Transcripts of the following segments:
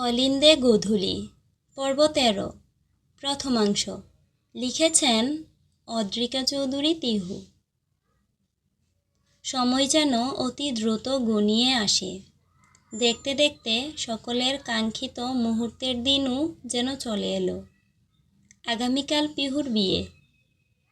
অলিন্দে গোধূলি, পর্ব তেরো, প্রথমাংশ। লিখেছেন অদ্রিকা চৌধুরী তিহু। সময় যেন অতি দ্রুত গনিয়ে আসে। দেখতে দেখতে সকলের কাঙ্ক্ষিত মুহূর্তের দিনও যেন চলে এলো। আগামীকাল পিহুর বিয়ে।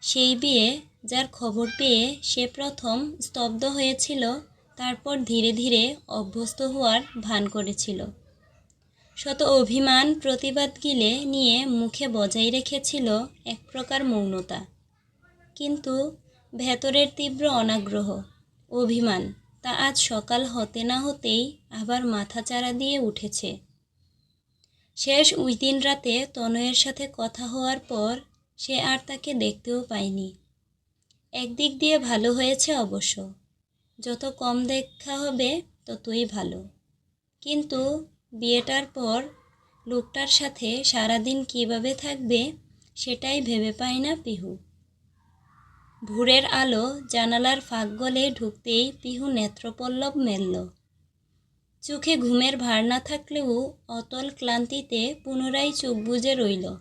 সেই বিয়ে যার খবর পেয়ে সে প্রথম স্তব্ধ হয়েছিল, তারপর ধীরে ধীরে অভ্যস্ত হওয়ার ভান করেছিল। শত অভিমান প্রতিবাদ গিলে নিয়ে মুখে বজায় রেখেছিল এক প্রকার মৌনতা। কিন্তু ভেতরের তীব্র অনাগ্রহ, অভিমান, তা আজ সকাল হতে না হতেই আবার মাথাচাড়া দিয়ে উঠেছে। শেষ ওই দিন রাতে তনয়ের সাথে কথা হওয়ার পর সে আর তাকে দেখতেও পায়নি। একদিক দিয়ে ভালো হয়েছে অবশ্য। যত কম দেখা হবে, ততই ভালো। কিন্তু বিয়েটার পর লোকটার সাথে সারাদিন কীভাবে থাকবে সেটাই ভেবে পায় না পিহু। ভোরের আলো জানালার ফাঁক গলে ঢুকতেই পিহু নেত্রপল্লব মেলল। চোখে ঘুমের ভার না থাকলেও অতল ক্লান্তিতে পুনরায় চোখ বুজে রইল।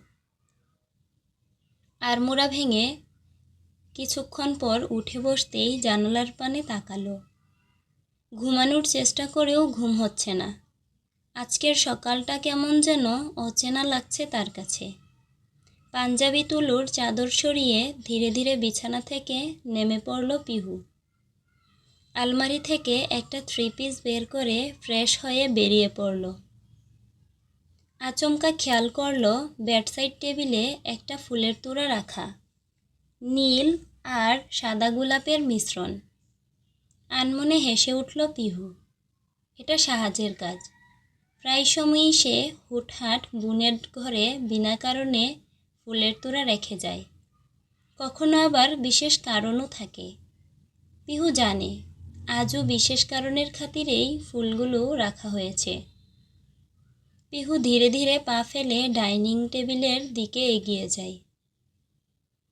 আরমোড়া ভেঙে কিছুক্ষণ পর উঠে বসতেই জানালার পানে তাকালো। ঘুমানোর চেষ্টা করেও ঘুম হচ্ছে না। আজকের সকালটা কেমন যেন অচেনা লাগছে তার কাছে। পাঞ্জাবি তুলুর চাদর সরিয়ে ধীরে ধীরে বিছানা থেকে নেমে পড়ল পিহু। আলমারি থেকে একটা থ্রি পিস বের করে ফ্রেশ হয়ে বেরিয়ে পড়ল। আচমকা খেয়াল করল বেডসাইড টেবিলে একটা ফুলের তোড়া রাখা। নীল আর সাদা গোলাপের মিশ্রণ। আনমনে হেসে উঠল পিহু। এটা সাহায্যের কাজ। প্রায় সময়ই সে হুটহাট বুনের ঘরে বিনা কারণে ফুলের তোড়া রেখে যায়। কখনো আবার বিশেষ কারণও থাকে। পিহু জানে, আজও বিশেষ কারণের খাতিরেই ফুলগুলো রাখা হয়েছে। পিহু ধীরে ধীরে পা ফেলে ডাইনিং টেবিলের দিকে এগিয়ে যায়।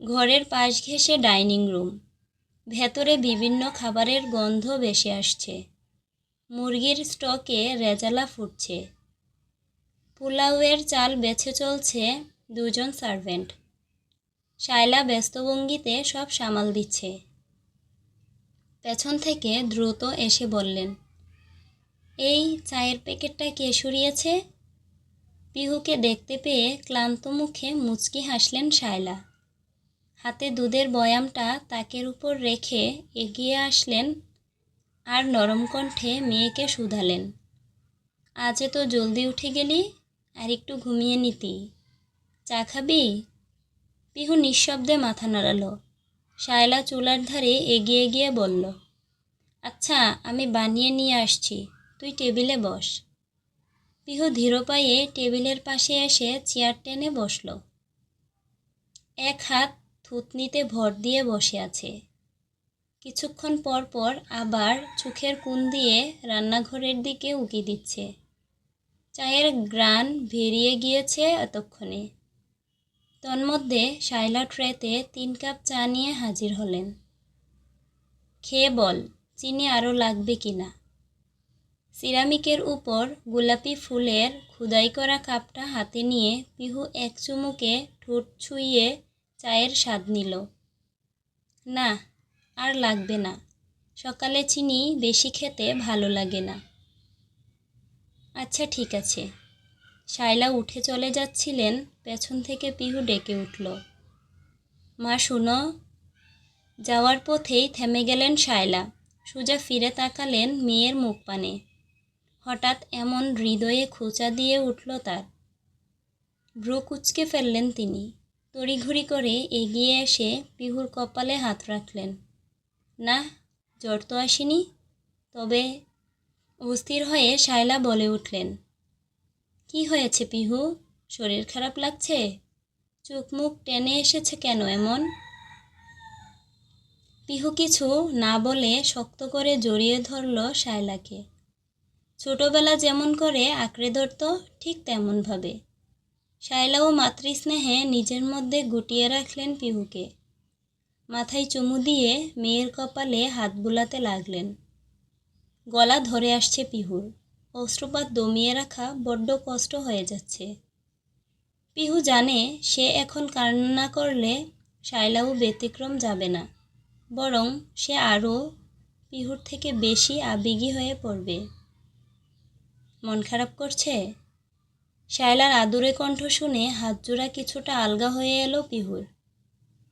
ঘরের পাশ ঘেঁষে ডাইনিং রুম। ভেতরে বিভিন্ন খাবারের গন্ধ ভেসে আসছে। মুরগির স্টকে রেজালা ফুটছে। পোলাওয়ের চাল বেছে চলছে দুজন সার্ভেন্ট। শায়লা ব্যস্তভঙ্গিতে সব সামাল দিচ্ছে। পেছন থেকে দ্রুত এসে বললেন, এই চায়ের প্যাকেটটা কে সরিয়েছে? পিহুকে দেখতে পেয়ে ক্লান্ত মুখে মুচকি হাসলেন শায়লা। হাতে দুধের বয়ামটা তাকের উপর রেখে এগিয়ে আসলেন আর নরম কণ্ঠে মেয়েকে শুধালেন। আজ তো জলদি উঠে গেলি? আর একটু ঘুমিয়ে নিতি। চা খাবি? পিহু নিঃশব্দে মাথা নাড়ালো। শায়লা চুলার ধারে এগিয়ে গিয়ে বলল আচ্ছা আমি বানিয়ে নিয়ে আসছি। তুই টেবিলে বস। পিহু ধীর পায়ে টেবিলের পাশে এসে চেয়ার টেনে বসল। এক হাত থুতনিতে ভর দিয়ে বসে আছে। কিছুক্ষণ পর পর আবার চোখের কোণ দিয়ে রান্নাঘরের দিকে উঁকি দিচ্ছে। চায়ের গ্রান ভেরিয়ে গিয়েছে এতক্ষণে। তন্মধ্যে শাইলা ট্রেতে তিন কাপ চা নিয়ে হাজির হলেন। খেয়ে বল, চিনি আরও লাগবে কি না? সিরামিকের উপর গোলাপি ফুলের খুদাই করা কাপটা হাতে নিয়ে পিহু এক চুমুকে ঠোঁট ছুঁয়ে চায়ের স্বাদ নিল। না আর লাগবে না। সকালে চিনি বেশি খেতে ভালো লাগে না। আচ্ছা ঠিক আছে। শায়লা উঠে চলে যাচ্ছিলেন, পেছন থেকে পিহু ডেকে উঠল। মা, শুনো। যাওয়ার পথেই থেমে গেলেন শায়লা। সুজা ফিরে তাকালেন মেয়ের মুখ পানে। হঠাৎ এমন হৃদয়ে খোঁচা দিয়ে উঠল তার। ভ্রু কুচকে ফেললেন তিনি। তড়িঘড়ি করে এগিয়ে এসে পিহুর কপালে হাত রাখলেন। না, জ্বর তো আসেনি। তবে অস্থির হয়ে শায়লা বলে উঠলেন, কি হয়েছে পিহু? শরীর খারাপ লাগছে? চোখ মুখ টেনে এসেছে কেন এমন? পিহু কিছু না বলে শক্ত করে জড়িয়ে ধরল শায়লাকে। ছোটবেলা যেমন করে আঁকড়ে ধরত, ঠিক তেমনভাবে। শায়লাও মাতৃস্নেহে নিজের মধ্যে গুটিয়ে রাখলেন পিহুকে। মাথায় চুমু দিয়ে মেয়ের কপালে হাত বুলাতে লাগলেন। গলা ধরে আসছে পিহুর। অস্ত্রপাত দমিয়ে রাখা বড্ড কষ্ট হয়ে যাচ্ছে। পিহু জানে সে এখন কান্না করলে শায়লাও ব্যতিক্রম যাবে না, বরং সে আরও পিহুর থেকে বেশি আবেগী হয়ে পড়বে। মন খারাপ করছে? শায়লার আদুরে কণ্ঠ শুনে হাতজোড়া কিছুটা আলগা হয়ে এলো পিহুর।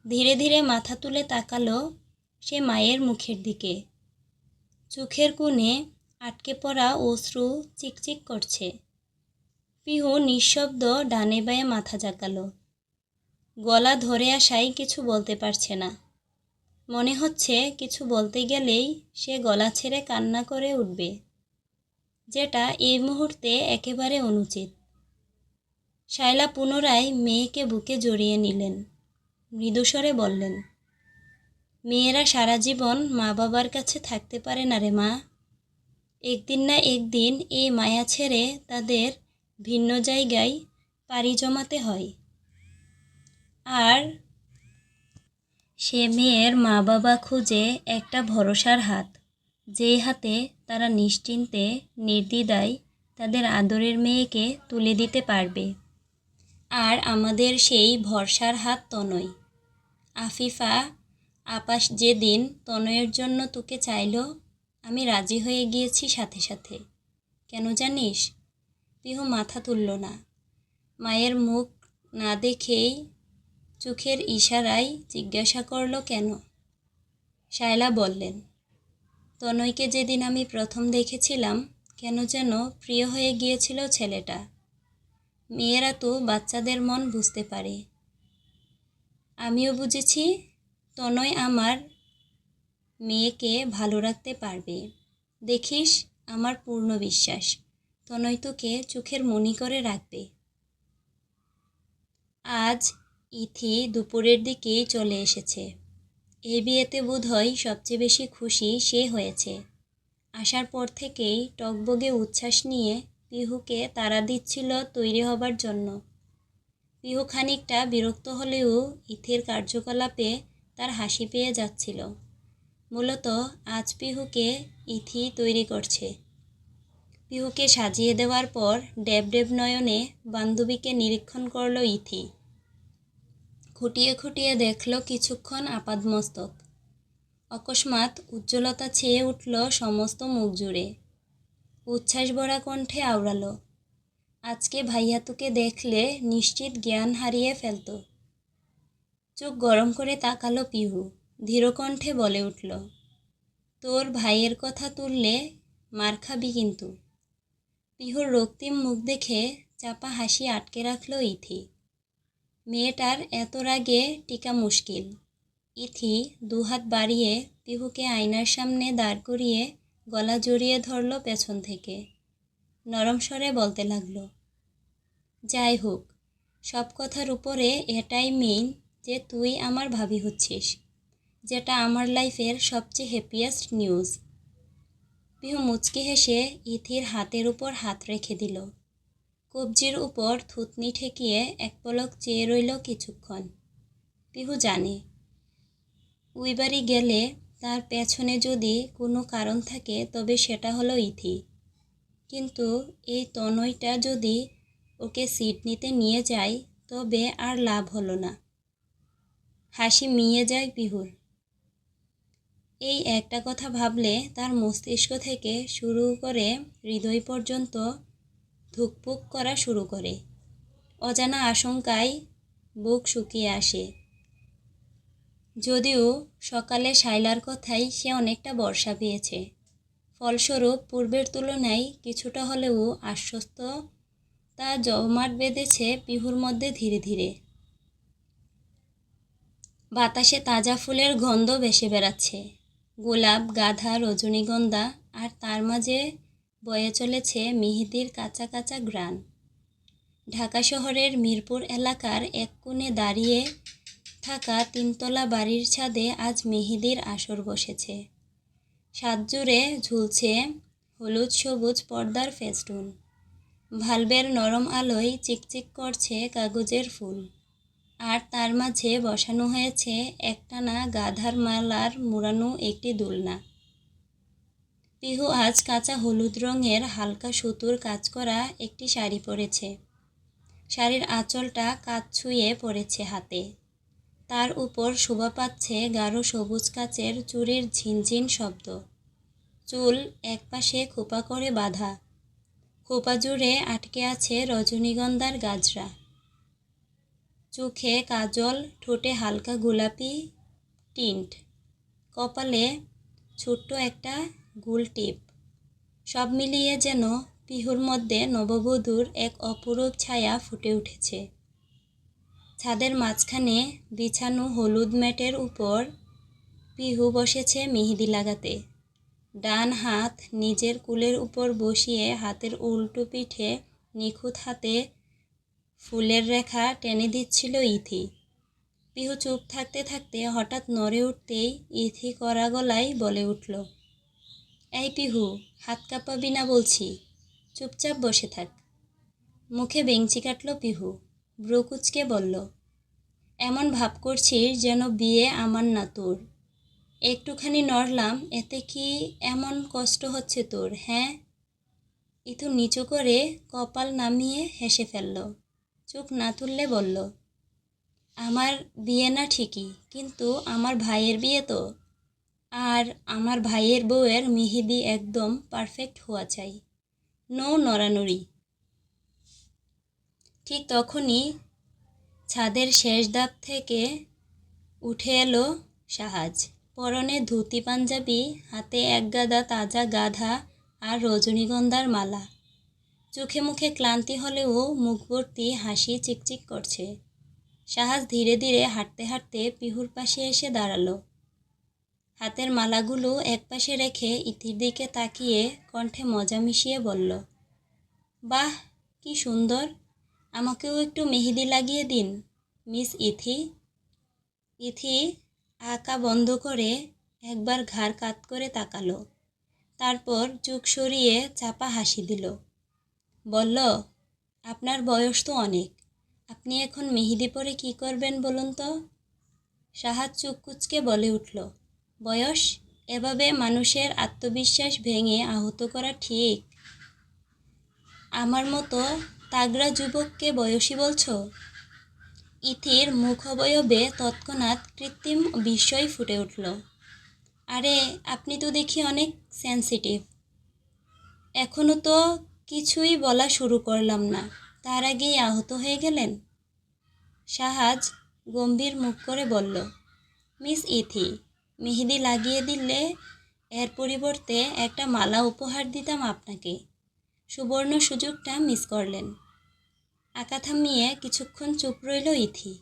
ধীরে ধীরে মাথা তুলে তাকালো সে মায়ের মুখের দিকে। চোখের কোণে আটকে পড়া অশ্রু চিকচিক করছে। পিহু নিঃশব্দ ডানে বায়ে মাথা জাগালো গলা ধরে আসাই কিছু বলতে পারছে না। মনে হচ্ছে কিছু বলতে গেলেই সে গলা ছেড়ে কান্না করে উঠবে। যেটা এই মুহূর্তে একেবারে অনুচিত। শায়লা পুনরায় মেয়েকে বুকে জড়িয়ে নিলেন। মৃদুস্বরে বললেন, মেয়েরা সারা জীবন মা বাবার কাছে থাকতে পারে না রে মা। একদিন না একদিন এই মায়া ছেড়ে তাদের ভিন্ন জায়গায় পাড়ি জমাতে হয়। আর সে মেয়ের মা বাবা খুঁজে একটা ভরসার হাত, যেই হাতে তারা নিশ্চিন্তে, নির্দ্বিধায় তাদের আদরের মেয়েকে তুলে দিতে পারবে। আর আমাদের সেই ভরসার হাত তনয় আফিফা, আপাস যেদিন তনয়ের জন্য তোকে চাইল, আমি রাজি হয়ে গিয়েছি সাথে সাথে। কেন জানিস? পিহু মাথা তুলল না। মায়ের মুখ না দেখেই চোখের ইশারায় জিজ্ঞাসা করল, কেন? শায়লা বললেন, তনয়কে যেদিন আমি প্রথম দেখেছিলাম, কেন যেন প্রিয় হয়ে গিয়েছিল ছেলেটা। মেয়েরা তো বাচ্চাদের মন বুঝতে পারে। আমিও বুঝেছি, তনয় আমার মেয়েকে ভালো রাখতে পারবে। দেখিস আমার পূর্ণ বিশ্বাস, তনয় তোকে চোখের মনি করে রাখবে। আজ ইথি দুপুরের দিকেই চলে এসেছে। এই বিয়েতে বোধহয় সবচেয়ে বেশি খুশি সে হয়েছে। আসার পর থেকেই টকবগে উচ্ছ্বাস নিয়ে পিহুকে তাড়া দিচ্ছিল তৈরি হবার জন্য। পিহু খানিকটা বিরক্ত হলেও ইথের কার্যকলাপে তার হাসি পেয়ে যাচ্ছিল। মূলত আজ পিহুকে ইথি তৈরি করছে। পিহুকে সাজিয়ে দেওয়ার পর ডেব ডেব নয়নে বান্ধবীকে নিরীক্ষণ করল ইথি। খুঁটিয়ে খুঁটিয়ে দেখল কিছুক্ষণ আপাদমস্তক। অকস্মাৎ উজ্জ্বলতা ছেয়ে উঠল সমস্ত মুখ জুড়ে। উচ্ছ্বাস ভরা কণ্ঠে আওড়ালো আজকে ভাইয়া তোকে দেখলে নিশ্চিত জ্ঞান হারিয়ে ফেলত। চোখ গরম করে তাকালো পিহু। ধীরকণ্ঠে বলে উঠল, তোর ভাইয়ের কথা তুললে মার খাবি কিন্তু। পিহুর রক্তিম মুখ দেখে চাপা হাসি আটকে রাখল ইথি। মেয়েটার এত রাগে টিকা মুশকিল। ইথি দুহাত বাড়িয়ে পিহুকে আয়নার সামনে দাঁড় করিয়ে গলা জড়িয়ে ধরল পেছন থেকে। নরম স্বরে বলতে লাগল, যাই হোক, সব কথার উপরে এটাই মেইন যে তুই আমার ভাবি হচ্ছিস, যেটা আমার লাইফের সবচেয়ে হ্যাপিয়েস্ট নিউজ পিহু মুচকি হেসে ইথির হাতের উপর হাত রেখে দিল। কবজির উপর থুতনি ঠেকিয়ে এক পলক চেয়ে রইল কিছুক্ষণ। পিহু জানে ওই বাড়ি গেলে তার পেছনে যদি কোনো কারণ থাকে তবে সেটা হলো ইথি। কিন্তু এই তনয়টা যদি ওকে সিডনিতে নিয়ে যায়, তবে আর লাভ হলো না। হাসি মিয়ে যায় পিহুর এই একটা কথা ভাবলে তার মস্তিষ্ক থেকে শুরু করে হৃদয় পর্যন্ত ধুকপুক করা শুরু করে। অজানা আশঙ্কায় বুক শুকিয়ে আসে। যদিও সকালে শাইলার কথাই সে অনেকটা বর্ষা পেয়েছে। ফলস্বরূপ পূর্বের তুলনায় কিছুটা হলেও আশ্বস্ত তা জমাট বেঁধেছে পিহুর মধ্যে ধীরে ধীরে। বাতাসে তাজা ফুলের গন্ধ ভেসে বেড়াচ্ছে। গোলাপ, গাধা, রজনীগন্ধা আর তার মাঝে বয়ে চলেছে মেহেদির কাঁচা কাঁচা গ্রান ঢাকা শহরের মিরপুর এলাকার এক কোণে দাঁড়িয়ে থাকা তিনতলা বাড়ির ছাদে আজ মেহেদির আসর বসেছে। সাতজুড়ে ঝুলছে হলুদ সবুজ পর্দার ফেস্টুন। ভালবের নরম আলোয় চিকচিক করছে কাগজের ফুল। আর তার মাঝে বসানো হয়েছে একটানা গাধার মালার মুড়ানো একটি দোলনা। পিহু আজ কাঁচা হলুদ রঙের হালকা সুতোর কাজ করা একটি শাড়ি পরেছে। শাড়ির আঁচলটা কাজ ছুঁয়ে পড়েছে হাতে। তার উপর শোভা পাচ্ছে গাঢ় সবুজ কাচের চুরির ঝিনঝিন শব্দ। চুল একপাশে খোপা করে বাঁধা। খোপা জুড়ে আটকে আছে রজনীগন্ধার গাজরা। চোখে কাজল, ঠোঁটে হালকা গোলাপি টিন্ট। কপালে ছোট্ট একটা গুল টিপ। সব মিলিয়ে যেন পিহুর মধ্যে নববধূর এক অপরূপ ছায়া ফুটে উঠেছে। ছাদের মাঝখানে বিছানো হলুদ ম্যাটের উপর পিহু বসেছে মেহেদি লাগাতে। ডান হাত নিজের কুলের উপর বসিয়ে হাতের উল্টো পিঠে নিখুঁত হাতে ফুলের রেখা টেনে দিচ্ছিল ইথি। পিহু চুপ থাকতে থাকতে হঠাৎ নড়ে উঠতেই ইথি করা গলায় বলে উঠল, এই পিহু, হাত কাঁপাবি না বলছি। চুপচাপ বসে থাক। মুখে বেঞ্চি কাটল পিহু। ব্রকুচকে বলল, এমন ভাব করছিস যেন বিয়ে আমার না তোর। একটুখানি নড়লাম, এতে কি এমন কষ্ট হচ্ছে তোর হ্যাঁ? ইথু নিচু করে কপাল নামিয়ে হেসে ফেলল। চোখ না তুললে বলল, আমার বিয়ে না ঠিকই, কিন্তু আমার ভাইয়ের বিয়ে তো। আর আমার ভাইয়ের বউয়ের মেহেদি একদম পারফেক্ট হওয়া চাই। নো নড়ানড়ি ঠিক তখনই ছাদের শেষ ধাপ থেকে উঠে এলো সাহাজ। পরনে ধুতি, পাঞ্জাবি, হাতে এক গাদা তাজা গাধা আর রজনীগন্ধার মালা। চোখে মুখে ক্লান্তি হলেও মুখ ভর্তি হাসি চিকচিক করছে। সাহাজ ধীরে ধীরে হাঁটতে হাঁটতে পিহুর পাশে এসে দাঁড়াল। হাতের মালাগুলো একপাশে রেখে ইতির দিকে তাকিয়ে কণ্ঠে মজা মিশিয়ে বলল, বাহ, কি সুন্দর! আমাকেও একটু মেহেদি লাগিয়ে দিন, মিস ইথি। ইথি, আঁকা বন্ধ করে একবার ঘাড় কাত করে তাকালো। তারপর চোখ সরিয়ে চাপা হাসি দিল। বলল, আপনার বয়স তো অনেক, আপনি এখন মেহেদি পরে কি করবেন বলুন তো? সাহাদ চুপ কুচকে বলে উঠল, বয়স? এভাবে মানুষের আত্মবিশ্বাস ভেঙে আহত করা ঠিক? আমার মতো তাগড়া যুবককে বয়সী বলছো? ইথির মুখবয়বে তৎক্ষণাৎ কৃত্রিম বিস্ময় ফুটে উঠল। আরে, আপনি তো দেখি অনেক সেন্সিটিভ এখনও তো কিছুই বলা শুরু করলাম না। তার আগেই আহত হয়ে গেলেন? সাহাজ গম্ভীর মুখ করে বলল, মিস ইথি, মেহেদি লাগিয়ে দিলে এর পরিবর্তে একটা মালা উপহার দিতাম আপনাকে। সুবর্ণ সুযোগটা মিস করলেন। আঁকা থামিয়ে কিছুক্ষণ চুপ রইল ইথি।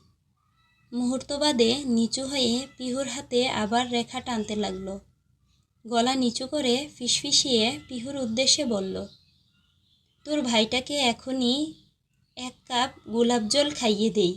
মুহূর্তবাদে নিচু হয়ে পিহুর হাতে আবার রেখা টানতে লাগল। গলা নিচু করে ফিসফিসিয়ে পিহুর উদ্দেশ্যে বলল, তোর ভাইটাকে এখনই এক কাপ গোলাপ জল খাইয়ে দেই।